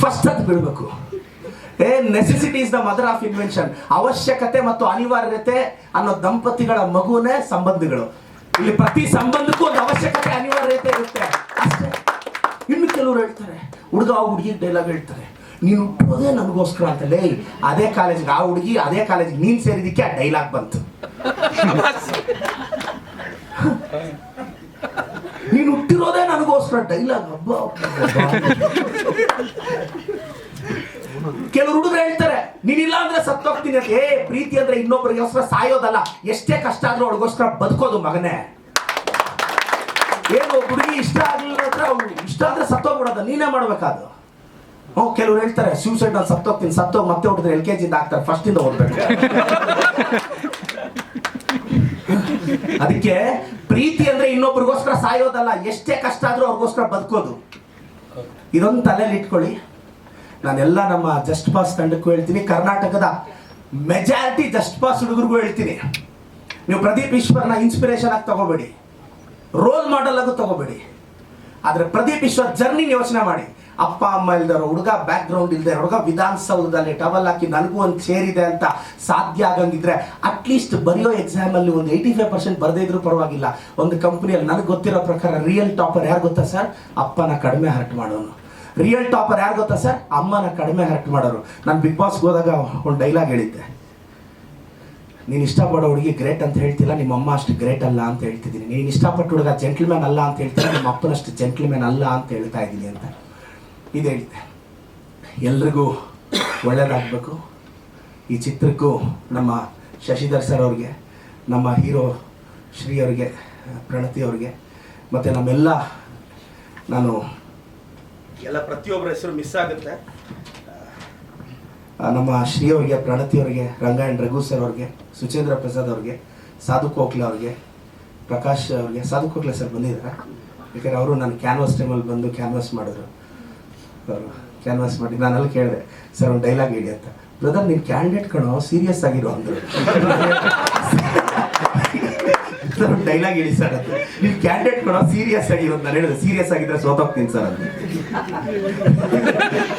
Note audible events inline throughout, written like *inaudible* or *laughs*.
First ಅದು ಬಿಡಬೇಕು. A necessity is the mother of invention ಅವಶ್ಯಕತೆ ಮತ್ತು ಅನಿವಾರ್ಯತೆ ಅನ್ನೋ ದಂಪತಿಗಳ ಮಗುನೇ ಸಂಬಂಧಗಳು. ಇಲ್ಲಿ ಪ್ರತಿ ಸಂಬಂಧಕ್ಕೂ ಒಂದು ಅವಶ್ಯಕತೆ ಅನಿವಾರ್ಯತೆ ಇರುತ್ತೆ. ಅಷ್ಟೇ. ಇನ್ನು ಕೆಲವರು ಹೇಳ್ತಾರೆ ಹುಡುಗ ಹುಡುಗಿ ಡೈಲಾಗ್ ಹೇಳ್ತಾರೆ. ನೀನು ಹುಟ್ಟೋದೇ ನನಗೋಸ್ಕರ ಅಂತ. ಲೇ ಅದೇ ಕಾಲೇಜ್ಗೆ ಆ ಹುಡುಗಿ ಅದೇ ಕಾಲೇಜ್ಗೆ ನೀನು ಸೇರಿದಕ್ಕೆ ಆ ಡೈಲಾಗ್ ಬಂತು. *laughs* ನನಗೋಸ್ಕರ ಡೈಲಾಗ್ ಹಬ್ಬ ಕೆಲವರು ಹುಡುಗರು ಹೇಳ್ತಾರೆ, ನೀನಿಲ್ಲ ಅಂದ್ರೆ ಸತ್ತೋಗ್ತೀನಿ ಅಂತ. ಏ, ಪ್ರೀತಿ ಅಂದ್ರೆ ಇನ್ನೊಬ್ಬರಿಗೋಸ್ಕರ ಸಾಯೋದಲ್ಲ. ಎಷ್ಟೇ ಕಷ್ಟ ಆದ್ರೂ ಅವ್ರಿಗೋಸ್ಕರ ಬದುಕೋದು ಮಗನೇ. ಏನು ಹುಡುಗಿ ಇಷ್ಟ ಆಗ್ಲಿಲ್ಲ ಅಂದ್ರೆ ಅವ್ಳು ಇಷ್ಟ ಆದ್ರೆ ಸತ್ತೋಗ್ಬಿಡೋದು. ನೀನೇ ಮಾಡ್ಬೇಕಾದು. ಹ್ಞೂ, ಕೆಲವ್ರು ಹೇಳ್ತಾರೆ ಸೂಸೈಡ್ ನಾನು ಸತ್ತೋಗ್ತೀನಿ, ಸತ್ತೋಗಿ ಮತ್ತೆ ಹುಡುಗರು ಎಲ್ ಕೆ ಜಿಂದ ಹಾಕ್ತಾರೆ ಫಸ್ಟ್ ಇಂದ ಓದ್ಬೇಕು. ಅದಕ್ಕೆ ಪ್ರೀತಿ ಅಂದ್ರೆ ಇನ್ನೊಬ್ರಿಗೋಸ್ಕರ ಸಾಯೋದಲ್ಲ, ಎಷ್ಟೇ ಕಷ್ಟ ಆದ್ರೂ ಅವ್ರಿಗೋಸ್ಕರ ಬದುಕೋದು. ಇದೊಂದು ತಲೆಯಲ್ಲಿ ಇಟ್ಕೊಳ್ಳಿ. ನಾನೆಲ್ಲ ನಮ್ಮ ಜಸ್ಟ್ ಪಾಸ್ ತಂಡಕ್ಕೂ ಹೇಳ್ತೀನಿ, ಕರ್ನಾಟಕದ ಮೆಜಾರಿಟಿ ಜಸ್ಟ್ ಪಾಸ್ ಹುಡುಗರಿಗೂ ಹೇಳ್ತೀನಿ. ನೀವು ಪ್ರದೀಪ್ ಈಶ್ವರ್ನ ಇನ್ಸ್ಪಿರೇಷನ್ ಆಗಿ ತಗೋಬೇಡಿ. ರೋಲ್ ಮಾಡೆಲ್ ಆಗು ತಗೋಬೇಡಿ. ಆದರೆ ಪ್ರದೀಪ್ ಈಶ್ವರ್ ಜರ್ನಿ ಯೋಚನೆ ಮಾಡಿ. ಅಪ್ಪ, ಅಮ್ಮ ಇಲ್ದಾರ ಹುಡುಗ ಬ್ಯಾಕ್ ಗ್ರೌಂಡ್ ಇಲ್ದೆ, ಹುಡುಗ ವಿಧಾನಸೌಧದಲ್ಲಿ ಟವಲ್ ಹಾಕಿ ನನಗೂ ಒಂದು ಸೇರಿದೆ ಅಂತ ಸಾಧ್ಯ ಆಗಂಗಿದ್ರೆ ಅಟ್ಲೀಸ್ಟ್ ಬರೆಯೋ ಎಕ್ಸಾಮ್ ಅಲ್ಲಿ ಒಂದು ಏಯ್ಟಿ ಫೈವ್ ಪರ್ಸೆಂಟ್ ಬರದೇ ಇದ್ರೂ ಪರವಾಗಿಲ್ಲ. ಒಂದು ಕಂಪ್ನಿಯಲ್ಲಿ ನನಗೆ ಗೊತ್ತಿರೋ ಪ್ರಕಾರ ರಿಯಲ್ ಟಾಪರ್ ಯಾರು ಗೊತ್ತಾ ಸರ್ ಅಪ್ಪನ ಕಡಿಮೆ ಹರ್ಟ್ ಮಾಡೋನು. ರಿಯಲ್ ಟಾಪರ್ ಯಾರು ಗೊತ್ತಾ ಸರ್ ಅಮ್ಮನ ಕಡಿಮೆ ಹರ್ಟ್ ಮಾಡೋರು. ನಾನು ಬಿಗ್ ಬಾಸ್ಗೆ ಹೋದಾಗ ಒಂದು ಡೈಲಾಗ್ ಹೇಳಿದ್ದೆ. ನೀನು ಇಷ್ಟಪಡೋ ಹುಡುಗಿ ಗ್ರೇಟ್ ಅಂತ ಹೇಳ್ತಿಲ್ಲ, ನಿಮ್ಮ ಅಮ್ಮ ಅಷ್ಟು ಗ್ರೇಟ್ ಅಲ್ಲ ಅಂತ ಹೇಳ್ತಿದ್ದೀನಿ. ನೀನು ಇಷ್ಟಪಟ್ಟು ಹುಡುಗ ಜೆಂಟ್ಲ್ಮ್ಯಾನ್ ಅಲ್ಲ ಅಂತ ಹೇಳ್ತೀನಿ ನಿಮ್ಮ ಅಪ್ಪನಷ್ಟು ಜೆಂಟ್ಲ್ಮ್ಯಾನ್ ಅಲ್ಲ ಅಂತ ಹೇಳ್ತಾ ಇದ್ದೀನಿ ಅಂತ. ಇದು ಹೇಳಿದೆ ಎಲ್ರಿಗೂ ಒಳ್ಳೇದಾಗಬೇಕು. ಈ ಚಿತ್ರಕ್ಕೂ ನಮ್ಮ ಶಶಿಧರ್ ಸರ್ ಅವ್ರಿಗೆ ನಮ್ಮ ಹೀರೋ ಶ್ರೀ ಅವರಿಗೆ ಪ್ರಣತಿ ಅವ್ರಿಗೆ ಮತ್ತು ನಮ್ಮೆಲ್ಲ ನಾನು ಎಲ್ಲ ಪ್ರತಿಯೊಬ್ಬರ ಹೆಸರು ಮಿಸ್ ಆಗುತ್ತೆ. ನಮ್ಮ ಶ್ರೀ ಅವರಿಗೆ ಪ್ರಣತಿ ಅವರಿಗೆ ರಂಗಾಯಣ್ ರಘು ಸರ್ ಅವ್ರಿಗೆ ಸುಚೇಂದ್ರ ಪ್ರಸಾದ್ ಅವ್ರಿಗೆ ಸಾಧು ಕೋಕ್ಲ ಅವ್ರಿಗೆ ಪ್ರಕಾಶ್ ಅವ್ರಿಗೆ ಸಾಧು ಕೋಕ್ಲ ಸರ್ ಬಂದಿದ್ದಾರೆ. ಯಾಕಂದರೆ ಅವರು ನಾನು ಕ್ಯಾನ್ವಾಸ್ ಟೈಮಲ್ಲಿ ಬಂದು ಕ್ಯಾನ್ವಾಸ್ ಮಾಡಿದ್ರು. ಕ್ಯಾನ್ವಾಸ್ ಮಾಡಿ ನಾನು ಅಲ್ಲಿ ಕೇಳಿದೆ, ಸರ್, ಒಂದು ಡೈಲಾಗ್ ಹೇಳಿ ಅಂತ. ಬ್ರದರ್ ನೀನು ಕ್ಯಾಂಡಿಡೇಟ್ ಕಣೋ ಸೀರಿಯಸ್ ಆಗಿರೋ ಅಂದರು. ಸರ್, ಒಂದು ಡೈಲಾಗ್ ಹೇಳಿ ಸರ್ ಅಂತ. ನೀವು ಕ್ಯಾಂಡಿಡೇಟ್ ಕಣೋ ಸೀರಿಯಸ್ ಆಗಿರೋ ಅಂತ. ನಾನು ಹೇಳಿದೆ ಸೀರಿಯಸ್ ಆಗಿದ್ರೆ ಸೋತೋಗ್ತೀನಿ ಸರ್ ಅಂತ.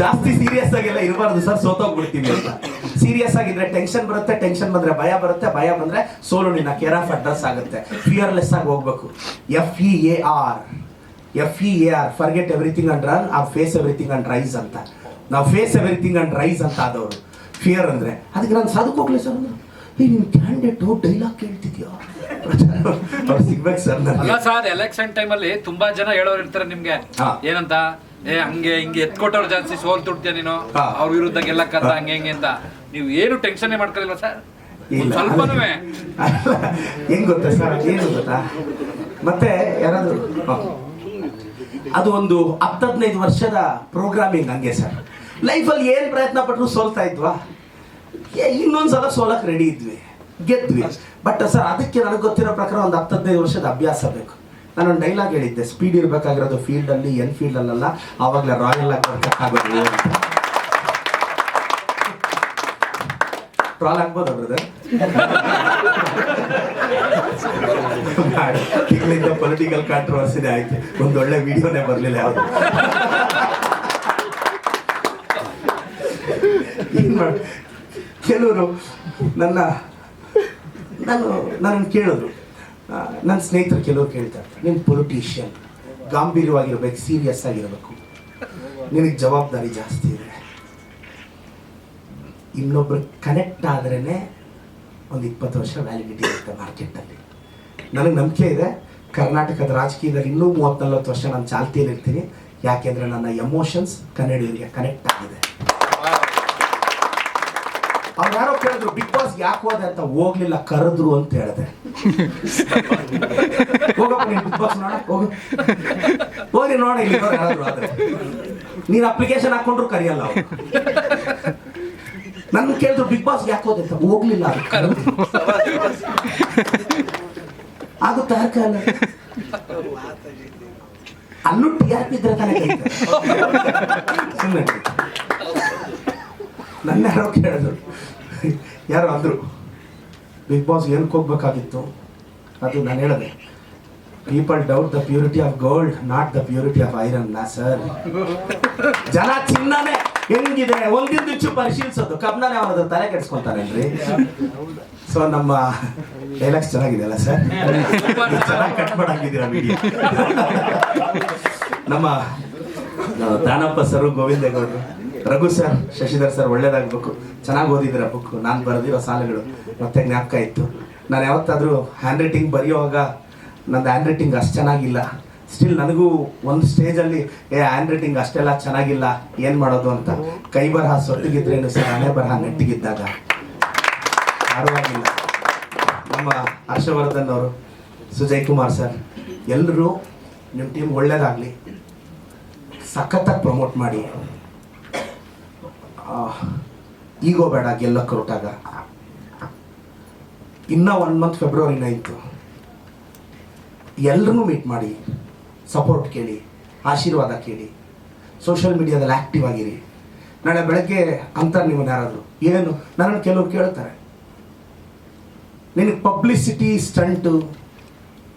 ಜಾಸ್ತಿ ಸೀರಿಯಸ್ ಆಗಿಲ್ಲ, ಇರಬಾರ್ದು ಸರ್, ಸೋತೋಗ್ಬಿಡ್ತೀನಿ ಅಂತ. ಸೀರಿಯಸ್ ಆಗಿದ್ರೆ ಟೆನ್ಷನ್ ಬರುತ್ತೆ ಟೆನ್ಷನ್ ಬಂದ್ರೆ ಭಯ ಬರುತ್ತೆ, ಭಯ ಬಂದ್ರೆ ಸೋಲು ನಿನ್ನ ಕೇರ್ ಆಫ್ ಅಡ್ರೆಸ್ ಆಗುತ್ತೆ. ಫಿಯರ್ಲೆಸ್ ಆಗಿ ಹೋಗ್ಬೇಕು. F E A R F E A R forget everything and run or face everything and rise ಅಂತ. ನಾವು ಫೇಸ್ ಎವ್ರಿಥಿಂಗ್ ಅಂಡ್ ರೈಸ್ ಅಂತ ಆದವರು. ಫಿಯರ್ ಅಂದ್ರೆ ಅದಕ್ಕೆ ನಾನು ಸಾಧಕ್ಕೆ ಹೋಗ್ಲಿ ಸರ್ ಅಂದ್ರೆ ಏ ನಿಮ್ಮ ಕ್ಯಾಂಡಿಡೇಟ್ ಡೈಲಾಗ್ ಕೇಳ್ತಿದ್ಯೋ? ಅವ್ರು ಸಿಗ್ಬೇಕು ಸರ್ ಅಲ್ಲ ನನಗೆ ಸರ್ ಎಲೆಕ್ಷನ್ ಟೈಮಲ್ಲಿ ತುಂಬಾ ಜನ ಹೇಳೋರು ಇರ್ತಾರೆ ನಿಮ್ಗೆ. ಹಾ. ಏನಂತ? ಏ ಹಂಗೆ ಹಿಂಗೆ ಎತ್ಕೊಟ್ಟವ್ರು ಜಾಸ್ತಿ ಸೋಲ್ ತುಡ್ತೀಯ ನೀನು? ಹಾ. ಅವ್ರ ವಿರುದ್ಧ ಗೆಲ್ಲಕ್ಕಂತ ಹಂಗೆ ಹಿಂಗೆ ಅಂತ. ನೀವು ಏನು ಟೆನ್ಷನ್ ಮಾಡ್ಕೊಳ್ಳಿಲ್ಲ ಸರ್ ಇಲ್ಲ. ಸ್ವಲ್ಪನೂ ಅಲ್ಲ, ಹೆಂಗ್ ಗೊತ್ತಾ ಸರ್ ಏನು ಗೊತ್ತಾ? ಮತ್ತೆ ಯಾರಾದ್ರು. ಅದು ಒಂದು ಹತ್ತು ಹದಿನೈದು ವರ್ಷದ ಪ್ರೋಗ್ರಾಮಿಂಗ್ ಹಂಗೆ ಸರ್. ಲೈಫಲ್ಲಿ ಏನು ಪ್ರಯತ್ನ ಪಟ್ಟರು ಸೋಲ್ತಾ ಇದ್ವಾ? ಇನ್ನೊಂದು ಸಲ ಸೋಲಕ್ಕೆ ರೆಡಿ ಇದ್ವಿ. ಗೆದ್ವಿ. ಬಟ್ ಸರ್ ಅದಕ್ಕೆ ನನಗೆ ಗೊತ್ತಿರೋ ಪ್ರಕಾರ ಒಂದು ಹತ್ತು ಹದಿನೈದು ವರ್ಷದ ಅಭ್ಯಾಸ ಬೇಕು. ನಾನು ಒಂದು ಡೈಲಾಗ್ ಹೇಳಿದ್ದೆ ಸ್ಪೀಡ್ ಇರಬೇಕಾಗಿರೋದು ಫೀಲ್ಡಲ್ಲಿ ಎನ್ ಫೀಲ್ಡಲ್ಲ ಆವಾಗಲೇ ರಾಯಲ್ ಆಗಿ ಬರ್ಬೇಕಾಗೋದು ಟ್ರಾಲ್ ಆಗ್ಬೋದು ಬ್ರದರ್ ಈಗಲಿಂದ ಪೊಲಿಟಿಕಲ್ ಕಾಂಟ್ರವರ್ಸಿನೇ ಆಯ್ತು. ಒಳ್ಳೆ ವಿಡಿಯೋನೇ ಬರಲಿಲ್ಲ ಯಾವುದು. ಕೆಲವರು ನನ್ನ, ನಾನು ನನ್ನ ಕೇಳಿದ್ರು. ನನ್ನ ಸ್ನೇಹಿತರು ಕೆಲವರು ಕೇಳ್ತಾರೆ ನೀನು ಪೊಲಿಟಿಷಿಯನ್ ಗಾಂಭೀರ್ಯವಾಗಿರ್ಬೇಕು ಸೀರಿಯಸ್ ಆಗಿರಬೇಕು. ನಿನಗೆ ಜವಾಬ್ದಾರಿ ಜಾಸ್ತಿ ಇನ್ನೊಬ್ರು ಕನೆಕ್ಟ್ ಆದ್ರೇ ಒಂದು ಇಪ್ಪತ್ತು ವರ್ಷ ವ್ಯಾಲಿಡಿಟಿ ಇರುತ್ತೆ ಮಾರ್ಕೆಟಲ್ಲಿ ನನಗೆ ನಂಬಿಕೆ ಇದೆ, ಕರ್ನಾಟಕದ ರಾಜಕೀಯದಲ್ಲಿ ಇನ್ನೂ ಮೂವತ್ತ್ ನಲ್ವತ್ತು ವರ್ಷ ನಾನು ಚಾಲ್ತಿಯಲ್ಲಿ ಇರ್ತೀನಿ. ಯಾಕೆಂದ್ರೆ ನನ್ನ ಎಮೋಷನ್ಸ್ ಕನ್ನಡಿಗರಿಗೆ ಕನೆಕ್ಟ್ ಆಗಿದೆ. ಅವ್ರು ಯಾರೋ ಕೇಳಿದ್ರು ಬಿಗ್ ಬಾಸ್ ಯಾಕೆ ಹೋದೆ ಅಂತ? ಹೋಗ್ಲಿಲ್ಲ, ಕರೆದ್ರು ಅಂತ ಹೇಳಿದೆ. ಹೋಗಪ್ಪ, ನೀನು ಬಿಗ್ ಬಾಸ್ ನೋಡ, ಹೋಗು. ನೋಡಿ ನೀನು ಅಪ್ಲಿಕೇಶನ್ ಹಾಕೊಂಡ್ರು ಕರೆಯಲ್ಲ ನನ್ನ ಕೇಳಿದ್ರು ಬಿಗ್ ಬಾಸ್ ಯಾಕೆ ಹೋದೆ ಹೋಗ್ಲಿಲ್ಲ ಅದು ಯಾಕೆ ಅಲ್ಲ. ಟಿ ಆರ್ ಪಿ ಇದ್ರೆ ತಾನೇ. ನನ್ನ ಯಾರೋ ಕೇಳಿದ್ರು. ಯಾರೋ ಅಂದ್ರು, ಬಿಗ್ ಬಾಸ್ ಏನಕ್ಕೆ ಹೋಗ್ಬೇಕಾಗಿತ್ತು? ಅದು ನಾನು ಹೇಳಿದೆ people doubt the purity of gold not the purity of iron ನಾ ಸರ್ ಜನ ಚಿನ್ನನೇ. ಹೆಂಗಿದೆ ಚು ಪರಿಶೀಲಿಸೋದು. ಕಬ್ನ ಅವನದು ತಲೆ ಕೆಡ್ಸ್ಕೊಂತಾರೇನ್ರಿ? ಸೊ ನಮ್ಮ ಡೈಲಾಗ್ಸ್ ಚೆನ್ನಾಗಿದೆ ಅಲ್ಲ ಸರ್ ಚೆನ್ನಾಗಿ ಕಟ್ ಮಾಡಾಕಿದ್ದೀರಾ ವಿಡಿಯೋ ನಮ್ಮ ದಾನಪ್ಪ ಸರ್ ಗೋವಿಂದೇಗೌಡರು ರಘು ಸರ್ ಶಶಿಧರ್ ಸರ್ ಒಳ್ಳೇದಾಗಬೇಕು. ಚೆನ್ನಾಗಿ ಓದಿದ್ರ ಬುಕ್ ನಾನು ಬರೆದಿರೋ ಸಾಲುಗಳು ಮತ್ತೆ ಜ್ಞಾಪಕ ಇತ್ತು. ನಾನು ಯಾವತ್ತಾದರೂ ಹ್ಯಾಂಡ್ ರೈಟಿಂಗ್ ಬರೆಯುವಾಗ ನಂದು ಹ್ಯಾಂಡ್ ರೈಟಿಂಗ್ ಅಷ್ಟು ಚೆನ್ನಾಗಿಲ್ಲ. ಸ್ಟಿಲ್ ನನಗೂ ಒಂದು ಸ್ಟೇಜಲ್ಲಿ ಏ ಹ್ಯಾಂಡ್ ರೈಟಿಂಗ್ ಅಷ್ಟೆಲ್ಲ ಚೆನ್ನಾಗಿಲ್ಲ ಏನು ಮಾಡೋದು ಅಂತ? ಕೈ ಬರಹ ಸೊಟ್ಟಿಗಿದ್ರೇನು ಸರ್ ಹಣೆ ಬರಹ ನೆಟ್ಟಿಗಿದ್ದಾಗ? ಪರವಾಗಿಲ್ಲ. ನಮ್ಮ ಹರ್ಷವರ್ಧನ್ ಅವರು ಸುಜಯ್ ಕುಮಾರ್ ಸರ್ ಎಲ್ಲರೂ ನಿಮ್ಮ ಟೀಮ್ ಒಳ್ಳೇದಾಗಲಿ. ಸಖತ್ತಾಗಿ ಪ್ರಮೋಟ್ ಮಾಡಿ. ಈಗೋ ಬೇಡ ಗೆಲ್ಲಕ್ಕೆ ಹೊರಟಾಗ. ಇನ್ನೂ ಒನ್ ಮಂತ್ ಫೆಬ್ರವರಿ ನೈನ್ತು. ಎಲ್ಲರನ್ನೂ ಮೀಟ್ ಮಾಡಿ. ಸಪೋರ್ಟ್ ಕೇಳಿ, ಆಶೀರ್ವಾದ ಕೇಳಿ ಸೋಷಿಯಲ್ ಮೀಡಿಯಾದಲ್ಲಿ ಆ್ಯಕ್ಟಿವ್ ಆಗಿರಿ. ನಾಳೆ ಬೆಳಗ್ಗೆ ಅಂತಾರೆ ನಿಮ್ಮನ್ನು ಯಾರಾದರೂ, ಏನು? ನನ್ನನ್ನು ಕೆಲವರು ಕೇಳ್ತಾರೆ. ನಿನಗೆ ಪಬ್ಲಿಸಿಟಿ ಸ್ಟಂಟು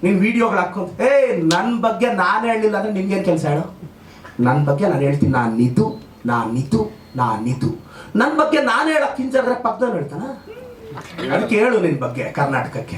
ನಿನ್ನ ವಿಡಿಯೋಗಳು ಹಾಕೊಂಡು ಏ ನನ್ನ ಬಗ್ಗೆ ನಾನು ಹೇಳಿಲ್ಲ ಅಂದರೆ ನಿನ್ಗೇನು ಕೆಲಸ ಹೇಳು? ನನ್ನ ಬಗ್ಗೆ ನಾನು ಹೇಳ್ತೀನಿ, ನಾನು ನಿತು ನಾನು ನಿತು ನಾನು ನಿತು ನನ್ನ ಬಗ್ಗೆ ನಾನು ಹೇಳೋಕೆ ಹಿಂಜಾದ್ರೆ ಪಕ್ಕದಲ್ಲಿ ಹೇಳ್ತಾನ? ಅದಕ್ಕೆ ಹೇಳು ನಿನ್ನ ಬಗ್ಗೆ ಕರ್ನಾಟಕಕ್ಕೆ.